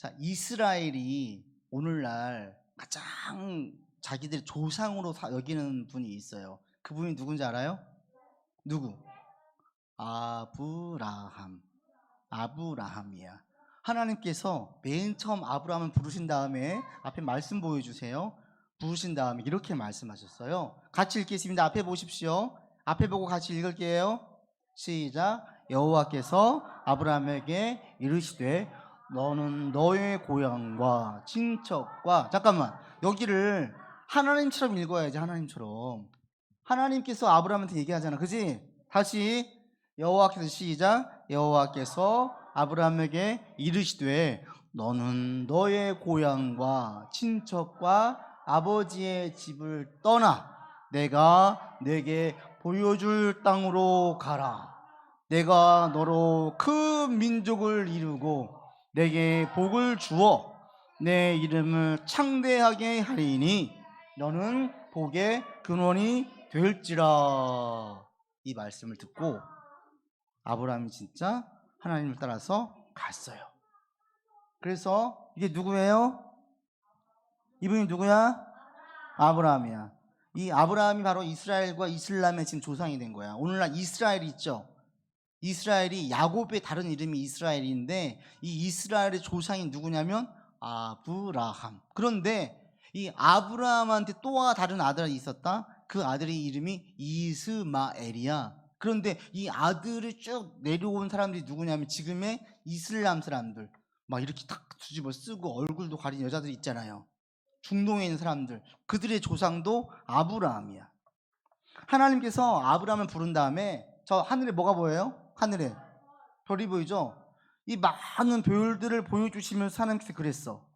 자, 이스라엘이 오늘날 가장 자기들 조상으로 사- 여기는 분이 있어요. 그분이 누군지 알아요? 누구? 아브라함. 아브라함이야. 하나님께서 맨 처음 아브라함을 부르신 다음에 앞에 말씀 보여주세요. 부르신 다음에 이렇게 말씀하셨어요. 같이 읽겠습니다. 앞에 보십시오. 앞에 보고 같이 읽을게요. 시작. 여호와께서 아브라함에게 이르시되 너는 너의 고향과 친척과 잠깐만 여기를 하나님처럼 읽어야지 하나님처럼. 하나님께서 아브라함한테 얘기하잖아 그지? 다시 여호와께서 시작 여호와께서 아브라함에게 이르시되 너는 너의 고향과 친척과 아버지의 집을 떠나 내가 내게 보여줄 땅으로 가라. 내가 너로 큰 민족을 이루고 내게 복을 주어 내 이름을 창대하게 하리니 너는 복의 근원이 될지라 이 말씀을 듣고 아브라함이 진짜 하나님을 따라서 갔어요. 그래서 이게 누구예요? 이분이 누구야? 아브라함이야. 이 아브라함이 바로 이스라엘과 이슬람의 지금 조상이 된 거야. 오늘날 이스라엘이 있죠. 이스라엘이 야곱의 다른 이름이 이스라엘인데 이 이스라엘의 조상이 누구냐면 아브라함. 그런데 이 아브라함한테 또 다른 아들이 있었다. 그 아들의 이름이 이스마엘이야. 그런데 이 아들을 쭉 내려온 사람들이 누구냐면 지금의 이슬람 사람들. 막 이렇게 탁 뒤집어 쓰고 얼굴도 가린 여자들 있잖아요. 중동에 있는 사람들. 그들의 조상도 아브라함이야. 하나님께서 아브라함을 부른 다음에 저 하늘에 뭐가 보여요? 하늘에 별이 보이죠? 이 많은 별들을 보여주시면서 하나님께서 그랬어.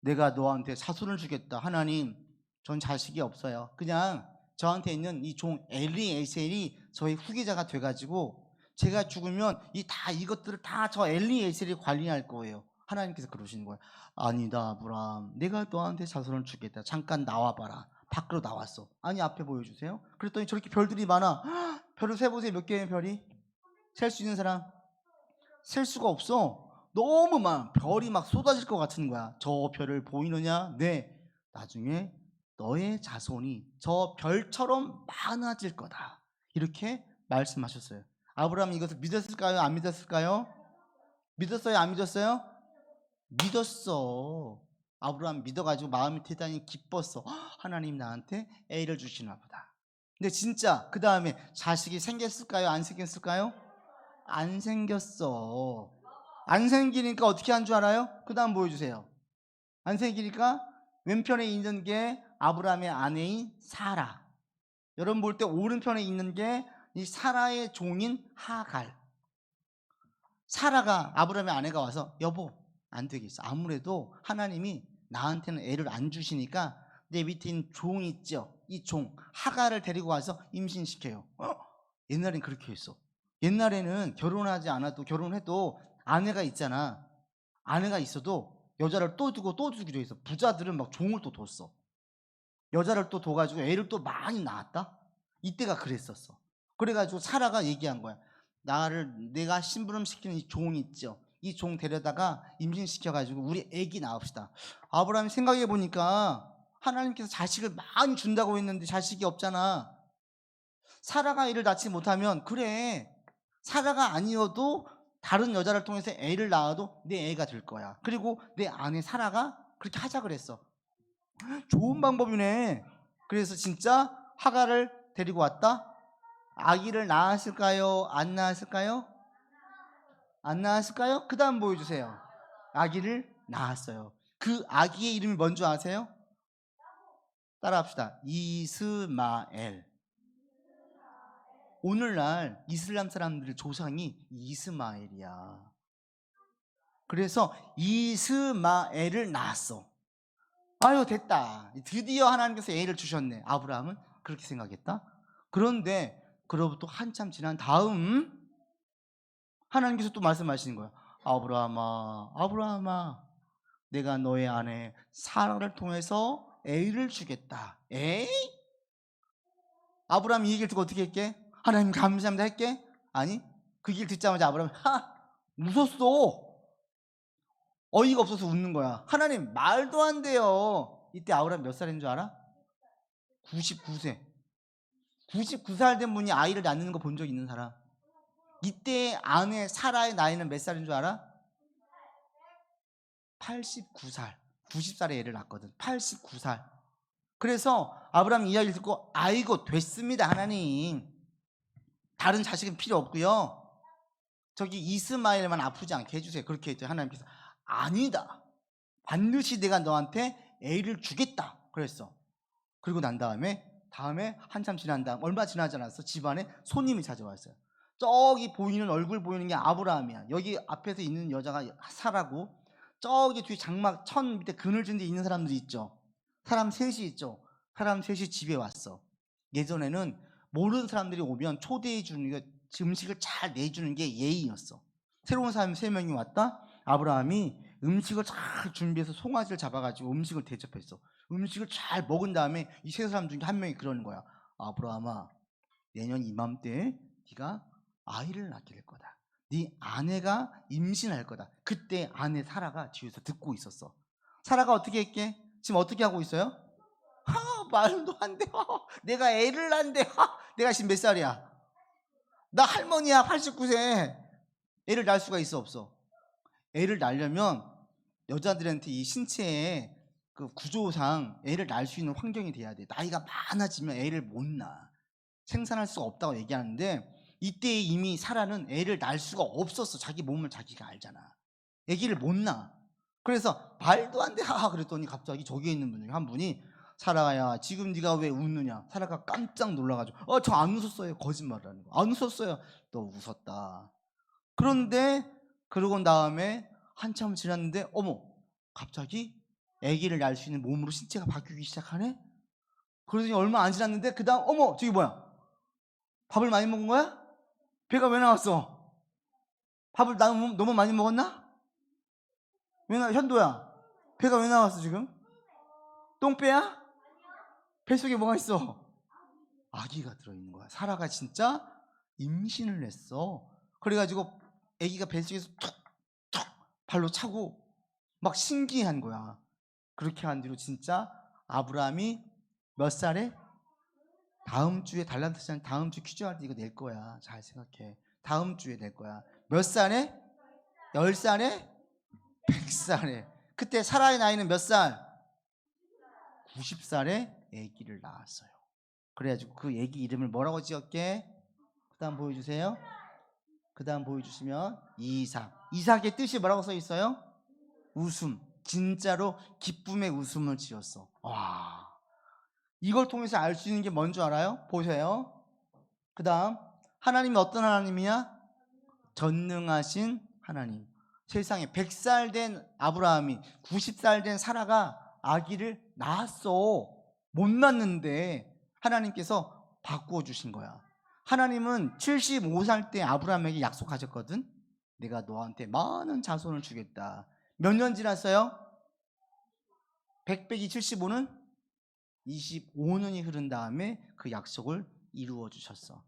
내가 너한테 자손을 주겠다. 하나님, 전 자식이 없어요. 그냥 저한테 있는 이 종 엘리에셀이 저의 후계자가 돼가지고 제가 죽으면 이 다 이것들을 다 저 엘리에셀이 관리할 거예요. 하나님께서 그러시는 거예요. 아니다, 아브라함. 내가 너한테 자손을 주겠다. 잠깐 나와봐라. 밖으로 나왔어. 아니 앞에 보여주세요. 그랬더니 저렇게 별들이 많아. 헉, 별을 세보세요. 몇 개의 별이? 셀 수 있는 사람? 셀 수가 없어. 너무 많아. 별이 막 쏟아질 것 같은 거야. 저 별을 보이느냐? 네. 나중에 너의 자손이 저 별처럼 많아질 거다. 이렇게 말씀하셨어요. 아브라함이 이것을 믿었을까요? 안 믿었을까요? 믿었어요? 안 믿었어요? 믿었어. 아브라함 믿어가지고 마음이 대단히 기뻤어. 헉, 하나님 나한테 애를 주시나 보다. 근데 진짜 그 다음에 자식이 생겼을까요? 안 생겼을까요? 안 생겼어. 안 생기니까 어떻게 한 줄 알아요? 그 다음 보여주세요. 안 생기니까 왼편에 있는 게 아브라함의 아내인 사라. 여러분 볼 때 오른편에 있는 게 이 사라의 종인 하갈. 사라가 아브라함의 아내가 와서 여보 안 되겠어. 아무래도 하나님이 나한테는 애를 안 주시니까 내 밑에 있는 종 있죠. 이 종 하갈을 데리고 와서 임신시켜요. 어? 옛날엔 그렇게 했어. 옛날에는 결혼하지 않아도 결혼해도 아내가 있잖아. 아내가 있어도 여자를 또 두고 또 두기로 해서 부자들은 막 종을 또 뒀어. 여자를 또 둬가지고 애를 또 많이 낳았다. 이때가 그랬었어. 그래가지고 사라가 얘기한 거야. 나를 내가 심부름 시키는 이 종 있죠. 이 종 데려다가 임신시켜가지고 우리 애기 낳읍시다. 아브라함이 생각해 보니까 하나님께서 자식을 많이 준다고 했는데 자식이 없잖아. 사라가 애를 낳지 못하면 그래 사라가 아니어도 다른 여자를 통해서 애를 낳아도 내 애가 될 거야. 그리고 내 아내 사라가 그렇게 하자 그랬어. 좋은 방법이네. 그래서 진짜 하가를 데리고 왔다. 아기를 낳았을까요? 안 낳았을까요? 안 낳았을까요? 그 다음 보여주세요. 아기를 낳았어요. 그 아기의 이름이 뭔지 아세요? 따라합시다. 이스마엘. 오늘날 이슬람 사람들의 조상이 이스마엘이야. 그래서 이스마엘을 낳았어. 아유 됐다. 드디어 하나님께서 애를 주셨네. 아브라함은 그렇게 생각했다. 그런데 그로부터 한참 지난 다음 하나님께서 또 말씀하시는 거야. 아브라함아, 아브라함아, 내가 너의 아내 사라를 통해서 애를 주겠다. 에이? 아브라함이 이 얘기를 듣고 어떻게 했게? 하나님 감사합니다 했게? 아니, 그 얘기를 듣자마자 아브라함이 하! 웃었어. 어이가 없어서 웃는 거야. 하나님 말도 안 돼요. 이때 아브라함 몇 살인 줄 알아? 99세. 99살 된 분이 아이를 낳는 거 본 적 있는 사람. 이때 아내 사라의 나이는 몇 살인 줄 알아? 89살. 90살에 애를 낳거든. 89살. 그래서 아브라함 이야기를 듣고 아이고 됐습니다 하나님. 다른 자식은 필요 없고요. 저기 이스마엘만 아프지 않게 해주세요. 그렇게 했죠. 하나님께서 아니다. 반드시 내가 너한테 애를 주겠다. 그랬어. 그리고 난 다음에 다음에 한참 지난 다음 얼마 지나지 않았어 집안에 손님이 찾아왔어요. 저기 보이는 얼굴 보이는 게 아브라함이야. 여기 앞에서 있는 여자가 사라고 저기 뒤에 장막 천 밑에 그늘진 데 있는 사람들이 있죠. 사람 셋이 있죠. 사람 셋이 집에 왔어. 예전에는 모르는 사람들이 오면 초대해 주는 게 음식을 잘 내주는 게 예의였어. 새로운 사람 세 명이 왔다. 아브라함이 음식을 잘 준비해서 송아지를 잡아가지고 음식을 대접했어. 음식을 잘 먹은 다음에 이 세 사람 중에 한 명이 그러는 거야. 아브라함아, 내년 이맘때 네가 아이를 낳게 될 거다. 네 아내가 임신할 거다. 그때 아내 사라가 뒤에서 듣고 있었어. 사라가 어떻게 했게? 지금 어떻게 하고 있어요? 하, 말도 안 돼. 하, 내가 애를 낳는데 하, 내가 지금 몇 살이야? 나 할머니야 89세. 애를 낳을 수가 있어 없어? 애를 낳으려면 여자들한테 이 신체의 그 구조상 애를 낳을 수 있는 환경이 돼야 돼. 나이가 많아지면 애를 못 낳아. 생산할 수가 없다고 얘기하는데 이때 이미 사라는 애를 낳을 수가 없었어. 자기 몸을 자기가 알잖아. 애기를 못 낳아. 그래서 말도 안 돼. 하하 그랬더니 갑자기 저기 있는 분 중에 한 분이 사라야 지금 네가 왜 웃느냐? 사라가 깜짝 놀라가지고 어 저 안 웃었어요. 거짓말을 하는 거. 안 웃었어요. 너 웃었다. 그런데 그러고 난 다음에 한참 지났는데 어머 갑자기 아기를 낳을 수 있는 몸으로 신체가 바뀌기 시작하네. 그러더니 얼마 안 지났는데 그 다음 어머 저기 뭐야? 밥을 많이 먹은 거야? 배가 왜 나왔어? 밥을 너무, 너무 많이 먹었나? 왜 나, 현도야 배가 왜 나왔어 지금? 똥배야? 뱃속에 뭐가 있어? 아기가 들어있는 거야 사라가 진짜 임신을 했어 그래가지고 아기가 뱃속에서 툭툭 발로 차고 막 신기한 거야 그렇게 한 뒤로 진짜 아브라함이 몇 살에? 다음 주에 달란트 시장 다음 주 퀴즈 할 때 이거 낼 거야. 잘 생각해. 다음 주에 낼 거야. 몇 살에? 열 살에? 백 살에. 그때 사라의 나이는 몇 살? 90살에 아기를 낳았어요. 그래가지고 그 아기 이름을 뭐라고 지었게? 그 다음 보여주세요. 그 다음 보여주시면 이삭. 이삭의 뜻이 뭐라고 써 있어요? 웃음. 진짜로 기쁨의 웃음을 지었어. 와. 이걸 통해서 알 수 있는 게 뭔 줄 알아요? 보세요. 그 다음, 하나님이 어떤 하나님이야? 전능하신 하나님. 세상에 100살 된 아브라함이 90살 된 사라가 아기를 낳았어. 못 낳는데 하나님께서 바꾸어 주신 거야. 하나님은 75살 때 아브라함에게 약속하셨거든. 내가 너한테 많은 자손을 주겠다. 몇 년 지났어요? 100 빼기 75는 25년이 흐른 다음에 그 약속을 이루어 주셨어.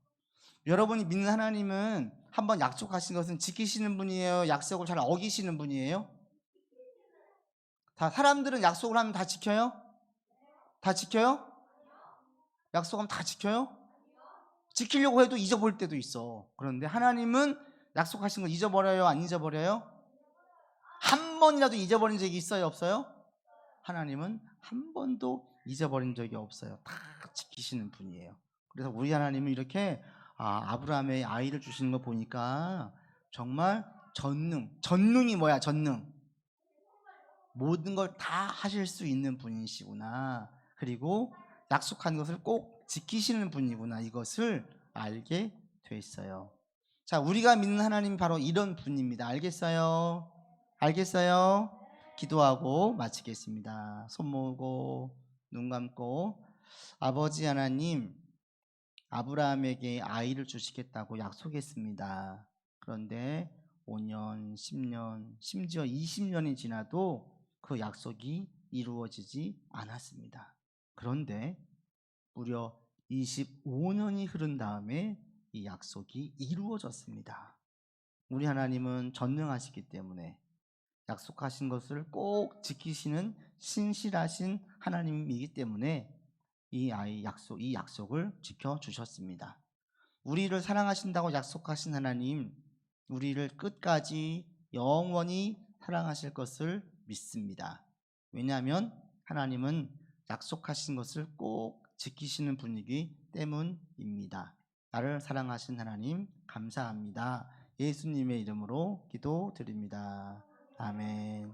여러분이 믿는 하나님은 한번 약속하신 것은 지키시는 분이에요? 약속을 잘 어기시는 분이에요? 다 사람들은 약속을 하면 다 지켜요? 다 지켜요? 약속하면 다 지켜요? 지키려고 해도 잊어버릴 때도 있어. 그런데 하나님은 약속하신 거 잊어버려요? 안 잊어버려요? 한 번이라도 잊어버린 적이 있어요? 없어요? 하나님은 한 번도 잊어버린 적이 없어요. 다 지키시는 분이에요. 그래서 우리 하나님은 이렇게 아, 아브라함의 아이를 주시는 거 보니까 정말 전능. 전능이 뭐야? 전능. 모든 걸 다 하실 수 있는 분이시구나. 그리고 약속한 것을 꼭 지키시는 분이구나. 이것을 알게 됐어요. 자, 우리가 믿는 하나님이 바로 이런 분입니다. 알겠어요? 알겠어요? 기도하고 마치겠습니다. 손 모으고 눈 감고 아버지 하나님 아브라함에게 아이를 주시겠다고 약속했습니다. 그런데 5년, 10년, 심지어 20년이 지나도 그 약속이 이루어지지 않았습니다. 그런데 무려 25년이 흐른 다음에 이 약속이 이루어졌습니다. 우리 하나님은 전능하시기 때문에 약속하신 것을 꼭 지키시는 신실하신 하나님이기 때문에 이 아이 약속, 이 약속을 지켜 주셨습니다. 우리를 사랑하신다고 약속하신 하나님, 우리를 끝까지 영원히 사랑하실 것을 믿습니다. 왜냐하면 하나님은 약속하신 것을 꼭 지키시는 분이기 때문입니다. 나를 사랑하신 하나님, 감사합니다. 예수님의 이름으로 기도드립니다. 아멘.